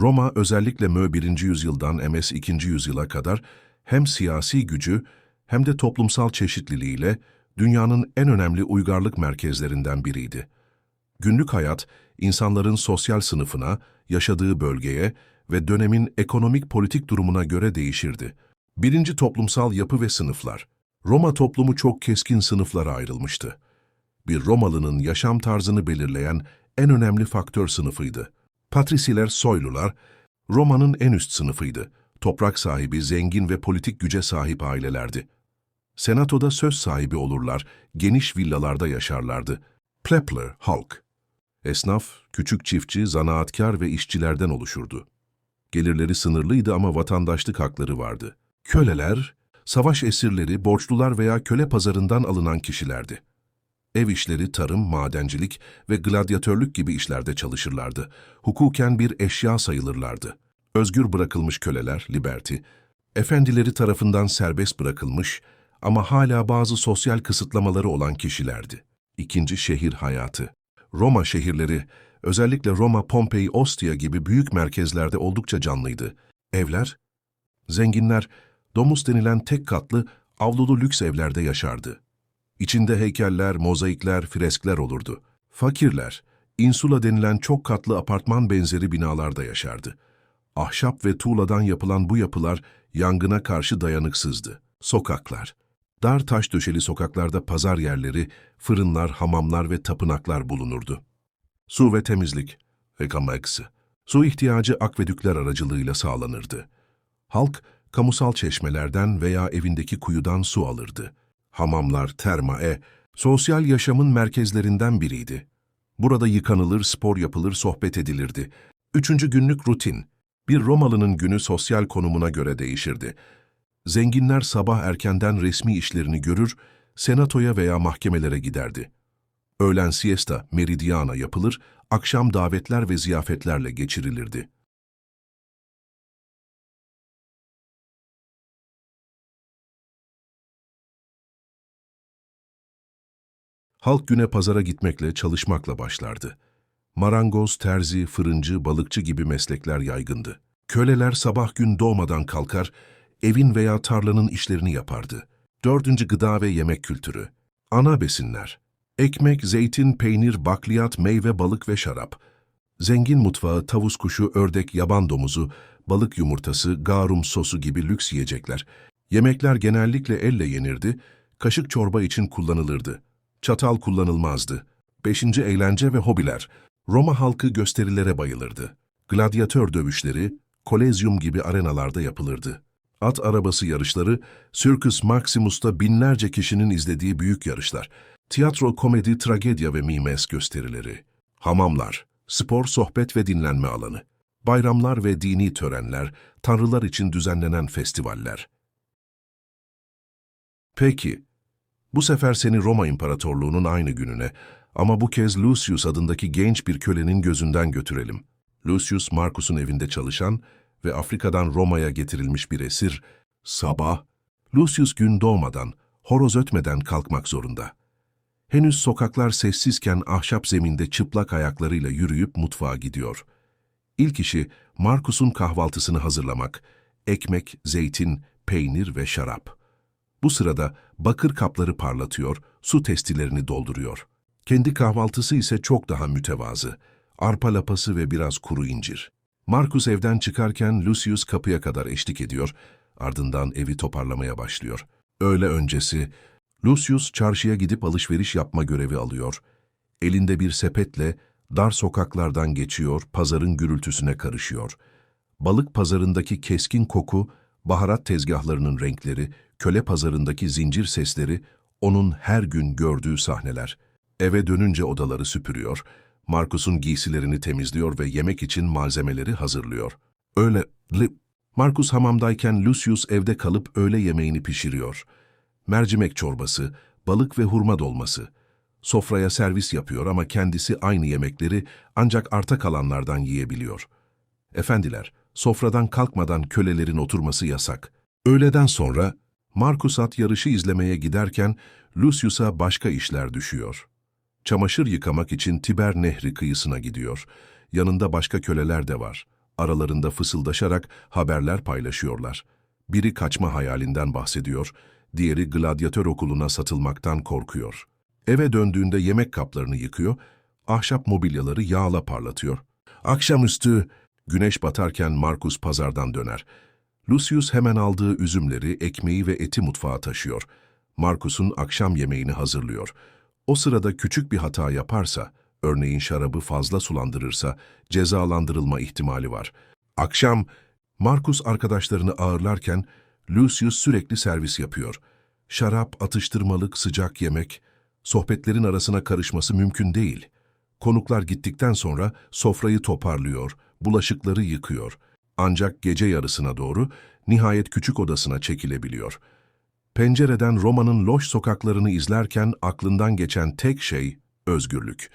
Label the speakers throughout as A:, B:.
A: Roma özellikle Mö 1. yüzyıldan MS 2. yüzyıla kadar hem siyasi gücü hem de toplumsal çeşitliliğiyle dünyanın en önemli uygarlık merkezlerinden biriydi. Günlük hayat, insanların sosyal sınıfına, yaşadığı bölgeye ve dönemin ekonomik politik durumuna göre değişirdi. Birinci toplumsal yapı ve sınıflar. Roma toplumu çok keskin sınıflara ayrılmıştı. Bir Romalı'nın yaşam tarzını belirleyen en önemli faktör sınıfıydı. Patrisiler, soylular, Roma'nın en üst sınıfıydı. Toprak sahibi, zengin ve politik güce sahip ailelerdi. Senatoda söz sahibi olurlar, geniş villalarda yaşarlardı. Plebler, halk. Esnaf, küçük çiftçi, zanaatkar ve işçilerden oluşurdu. Gelirleri sınırlıydı ama vatandaşlık hakları vardı. Köleler, savaş esirleri, borçlular veya köle pazarından alınan kişilerdi. Ev işleri, tarım, madencilik ve gladyatörlük gibi işlerde çalışırlardı. Hukuken bir eşya sayılırlardı. Özgür bırakılmış köleler, liberty, efendileri tarafından serbest bırakılmış ama hala bazı sosyal kısıtlamaları olan kişilerdi. İkinci şehir hayatı. Roma şehirleri, özellikle Roma, Pompei, Ostia gibi büyük merkezlerde oldukça canlıydı. Evler, zenginler, domus denilen tek katlı, avlulu lüks evlerde yaşardı. İçinde heykeller, mozaikler, freskler olurdu. Fakirler, insula denilen çok katlı apartman benzeri binalarda yaşardı. Ahşap ve tuğladan yapılan bu yapılar yangına karşı dayanıksızdı. Sokaklar, dar taş döşeli sokaklarda pazar yerleri, fırınlar, hamamlar ve tapınaklar bulunurdu. Su ve temizlik, Ekamaksı. Su ihtiyacı akvedükler aracılığıyla sağlanırdı. Halk, kamusal çeşmelerden veya evindeki kuyudan su alırdı. Hamamlar, termae, sosyal yaşamın merkezlerinden biriydi. Burada yıkanılır, spor yapılır, sohbet edilirdi. Üçüncü günlük rutin. Bir Romalı'nın günü sosyal konumuna göre değişirdi. Zenginler sabah erkenden resmi işlerini görür, senatoya veya mahkemelere giderdi. Öğlen siesta, meridiana yapılır, akşam davetler ve ziyafetlerle geçirilirdi. Halk güne pazara gitmekle, çalışmakla başlardı. Marangoz, terzi, fırıncı, balıkçı gibi meslekler yaygındı. Köleler sabah gün doğmadan kalkar, evin veya tarlanın işlerini yapardı. Dördüncü gıda ve yemek kültürü. Ana besinler. Ekmek, zeytin, peynir, bakliyat, meyve, balık ve şarap. Zengin mutfağı, tavus kuşu, ördek, yaban domuzu, balık yumurtası, garum sosu gibi lüks yiyecekler. Yemekler genellikle elle yenirdi, kaşık çorba için kullanılırdı. Çatal kullanılmazdı. Beşinci eğlence ve hobiler. Roma halkı gösterilere bayılırdı. Gladyatör dövüşleri, kolezyum gibi arenalarda yapılırdı. At arabası yarışları, Circus Maximus'ta binlerce kişinin izlediği büyük yarışlar. Tiyatro, komedi, tragedya ve mimes gösterileri. Hamamlar, spor, sohbet ve dinlenme alanı. Bayramlar ve dini törenler, tanrılar için düzenlenen festivaller. Peki, bu sefer seni Roma İmparatorluğu'nun aynı gününe ama bu kez Lucius adındaki genç bir kölenin gözünden götürelim. Lucius, Marcus'un evinde çalışan ve Afrika'dan Roma'ya getirilmiş bir esir. Sabah, Lucius gün doğmadan, horoz ötmeden kalkmak zorunda. Henüz sokaklar sessizken ahşap zeminde çıplak ayaklarıyla yürüyüp mutfağa gidiyor. İlk işi Marcus'un kahvaltısını hazırlamak. Ekmek, zeytin, peynir ve şarap. Bu sırada bakır kapları parlatıyor, su testilerini dolduruyor. Kendi kahvaltısı ise çok daha mütevazı. Arpa lapası ve biraz kuru incir. Marcus evden çıkarken Lucius kapıya kadar eşlik ediyor, ardından evi toparlamaya başlıyor. Öğle öncesi, Lucius çarşıya gidip alışveriş yapma görevi alıyor. Elinde bir sepetle dar sokaklardan geçiyor, pazarın gürültüsüne karışıyor. Balık pazarındaki keskin koku, baharat tezgahlarının renkleri, köle pazarındaki zincir sesleri, onun her gün gördüğü sahneler. Eve dönünce odaları süpürüyor, Marcus'un giysilerini temizliyor ve yemek için malzemeleri hazırlıyor. Öyle, Marcus hamamdayken Lucius evde kalıp öğle yemeğini pişiriyor. Mercimek çorbası, balık ve hurma dolması. Sofraya servis yapıyor ama kendisi aynı yemekleri ancak arta kalanlardan yiyebiliyor. Efendiler, sofradan kalkmadan kölelerin oturması yasak. Öğleden sonra Marcus at yarışı izlemeye giderken Lucius'a başka işler düşüyor. Çamaşır yıkamak için Tiber Nehri kıyısına gidiyor. Yanında başka köleler de var. aralarında fısıldaşarak haberler paylaşıyorlar. Biri kaçma hayalinden bahsediyor, diğeri gladyatör okuluna satılmaktan korkuyor. Eve döndüğünde yemek kaplarını yıkıyor, ahşap mobilyaları yağla parlatıyor. Akşamüstü güneş batarken Markus pazardan döner. Lucius hemen aldığı üzümleri, ekmeği ve eti mutfağa taşıyor. Markus'un akşam yemeğini hazırlıyor. O sırada küçük bir hata yaparsa, örneğin şarabı fazla sulandırırsa cezalandırılma ihtimali var. Akşam Markus arkadaşlarını ağırlarken Lucius sürekli servis yapıyor. Şarap, atıştırmalık, sıcak yemek, sohbetlerin arasına karışması mümkün değil. Konuklar gittikten sonra sofrayı toparlıyor, bulaşıkları yıkıyor. Ancak gece yarısına doğru nihayet küçük odasına çekilebiliyor. Pencereden Roma'nın loş sokaklarını izlerken aklından geçen tek şey özgürlük.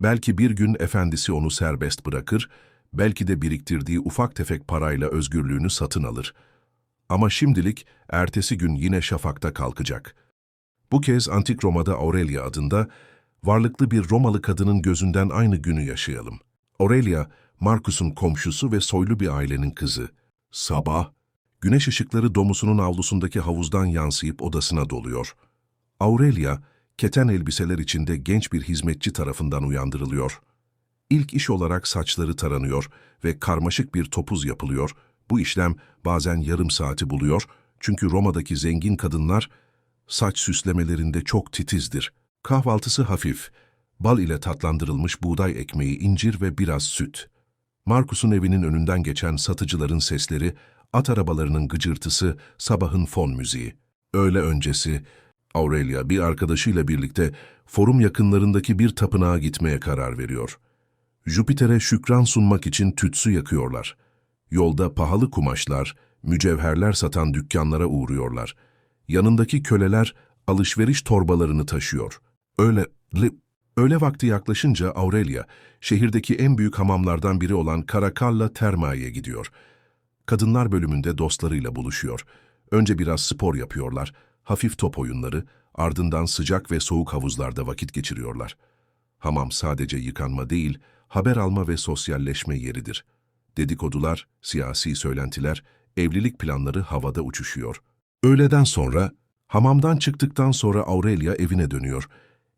A: Belki bir gün efendisi onu serbest bırakır, belki de biriktirdiği ufak tefek parayla özgürlüğünü satın alır. Ama şimdilik ertesi gün yine şafakta kalkacak. Bu kez Antik Roma'da Aurelia adında varlıklı bir Romalı kadının gözünden aynı günü yaşayalım. Aurelia, Marcus'un komşusu ve soylu bir ailenin kızı. Sabah, güneş ışıkları domusunun avlusundaki havuzdan yansıyıp odasına doluyor. Aurelia, keten elbiseler içinde genç bir hizmetçi tarafından uyandırılıyor. İlk iş olarak saçları taranıyor ve karmaşık bir topuz yapılıyor. Bu işlem bazen yarım saati buluyor çünkü Roma'daki zengin kadınlar saç süslemelerinde çok titizdir. Kahvaltısı hafif, bal ile tatlandırılmış buğday ekmeği, incir ve biraz süt. Markus'un evinin önünden geçen satıcıların sesleri, at arabalarının gıcırtısı, sabahın fon müziği. Öğle öncesi, Aurelia bir arkadaşıyla birlikte forum yakınlarındaki bir tapınağa gitmeye karar veriyor. Jüpiter'e şükran sunmak için tütsü yakıyorlar. Yolda pahalı kumaşlar, mücevherler satan dükkanlara uğruyorlar. Yanındaki köleler alışveriş torbalarını taşıyor. Öyle, li- öğle vakti yaklaşınca Aurelia, şehirdeki en büyük hamamlardan biri olan Caracalla Terma'ya gidiyor. Kadınlar bölümünde dostlarıyla buluşuyor. Önce biraz spor yapıyorlar, hafif top oyunları, ardından sıcak ve soğuk havuzlarda vakit geçiriyorlar. Hamam sadece yıkanma değil, haber alma ve sosyalleşme yeridir. Dedikodular, siyasi söylentiler, evlilik planları havada uçuşuyor. Öğleden sonra, hamamdan çıktıktan sonra Aurelia evine dönüyor.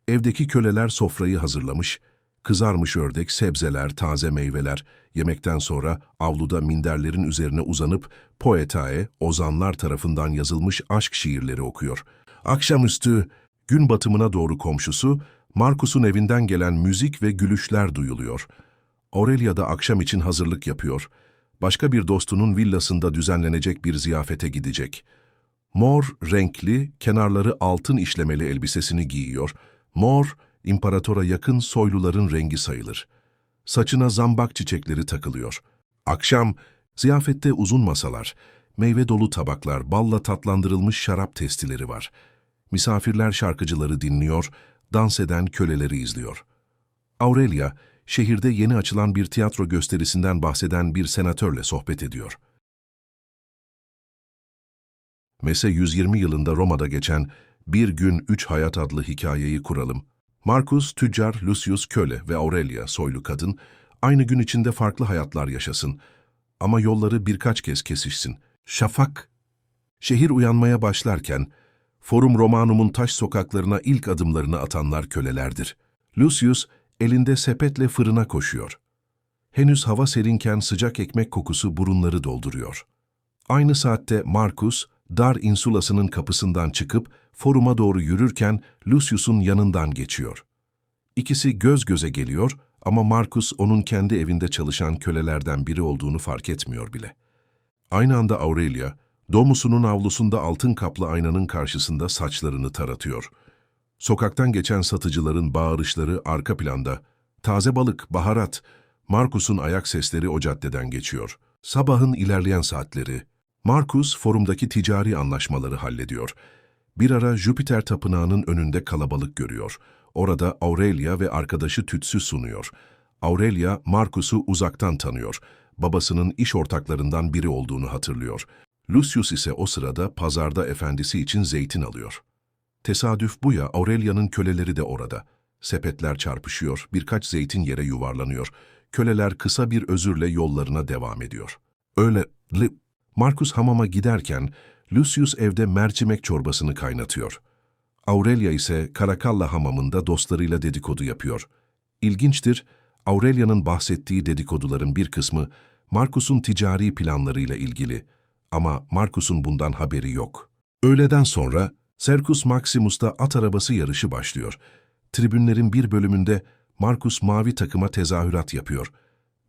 A: Evdeki köleler sofrayı hazırlamış, kızarmış ördek, sebzeler, taze meyveler, yemekten sonra avluda minderlerin üzerine uzanıp poetae, ozanlar tarafından yazılmış aşk şiirleri okuyor. Akşamüstü, gün batımına doğru komşusu, Markus'un evinden gelen müzik ve gülüşler duyuluyor. Aurelia da akşam için hazırlık yapıyor. Başka bir dostunun villasında düzenlenecek bir ziyafete gidecek. Mor, renkli, kenarları altın işlemeli elbisesini giyiyor. Mor, imparatora yakın soyluların rengi sayılır. Saçına zambak çiçekleri takılıyor. Akşam, ziyafette uzun masalar, meyve dolu tabaklar, balla tatlandırılmış şarap testileri var. Misafirler şarkıcıları dinliyor, dans eden köleleri izliyor. Aurelia, şehirde yeni açılan bir tiyatro gösterisinden bahseden bir senatörle sohbet ediyor. Mese 120 yılında Roma'da geçen Bir Gün Üç Hayat adlı hikayeyi kuralım. Marcus, tüccar, Lucius, köle ve Aurelia, soylu kadın, aynı gün içinde farklı hayatlar yaşasın. Ama yolları birkaç kez kesişsin. Şafak, şehir uyanmaya başlarken, Forum Romanum'un taş sokaklarına ilk adımlarını atanlar kölelerdir. Lucius, elinde sepetle fırına koşuyor. Henüz hava serinken sıcak ekmek kokusu burunları dolduruyor. Aynı saatte Marcus, dar insulasının kapısından çıkıp foruma doğru yürürken Lucius'un yanından geçiyor. İkisi göz göze geliyor ama Marcus onun kendi evinde çalışan kölelerden biri olduğunu fark etmiyor bile. Aynı anda Aurelia, domusunun avlusunda altın kaplı aynanın karşısında saçlarını taratıyor. Sokaktan geçen satıcıların bağırışları arka planda. Taze balık, baharat, Marcus'un ayak sesleri o caddeden geçiyor. Sabahın ilerleyen saatleri. Marcus forumdaki ticari anlaşmaları hallediyor. Bir ara Jüpiter tapınağının önünde kalabalık görüyor. Orada Aurelia ve arkadaşı tütsü sunuyor. Aurelia, Marcus'u uzaktan tanıyor. Babasının iş ortaklarından biri olduğunu hatırlıyor. Lucius ise o sırada pazarda efendisi için zeytin alıyor. Tesadüf bu ya, Aurelia'nın köleleri de orada. Sepetler çarpışıyor, birkaç zeytin yere yuvarlanıyor. köleler kısa bir özürle yollarına devam ediyor. Öyle Marcus hamama giderken Lucius evde mercimek çorbasını kaynatıyor. Aurelia ise Karakalla hamamında dostlarıyla dedikodu yapıyor. İlginçtir, Aurelia'nın bahsettiği dedikoduların bir kısmı Marcus'un ticari planlarıyla ilgili ama Marcus'un bundan haberi yok. Öğleden sonra Sercus Maximus'ta at arabası yarışı başlıyor. Tribünlerin bir bölümünde Marcus mavi takıma tezahürat yapıyor.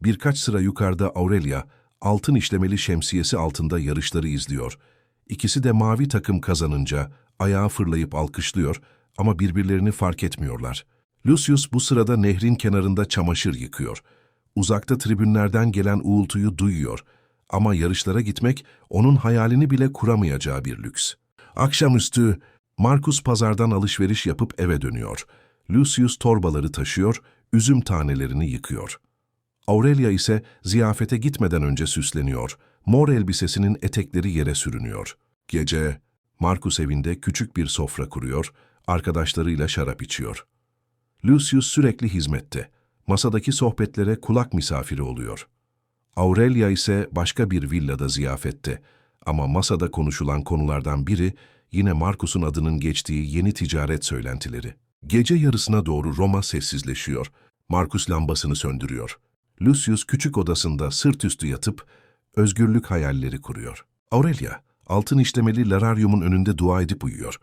A: Birkaç sıra yukarıda Aurelia, altın işlemeli şemsiyesi altında yarışları izliyor. İkisi de mavi takım kazanınca ayağa fırlayıp alkışlıyor ama birbirlerini fark etmiyorlar. Lucius bu sırada nehrin kenarında çamaşır yıkıyor. Uzakta tribünlerden gelen uğultuyu duyuyor ama yarışlara gitmek onun hayalini bile kuramayacağı bir lüks. Akşamüstü Marcus pazardan alışveriş yapıp eve dönüyor. Lucius torbaları taşıyor, üzüm tanelerini yıkıyor. Aurelia ise ziyafete gitmeden önce süsleniyor. Mor elbisesinin etekleri yere sürünüyor. Gece Marcus evinde küçük bir sofra kuruyor, arkadaşlarıyla şarap içiyor. Lucius sürekli hizmette. Masadaki sohbetlere kulak misafiri oluyor. Aurelia ise başka bir villada ziyafette. Ama masada konuşulan konulardan biri yine Marcus'un adının geçtiği yeni ticaret söylentileri. Gece yarısına doğru Roma sessizleşiyor. Marcus lambasını söndürüyor. Lucius küçük odasında sırt üstü yatıp özgürlük hayalleri kuruyor. Aurelia, altın işlemeli lararyumun önünde dua edip uyuyor.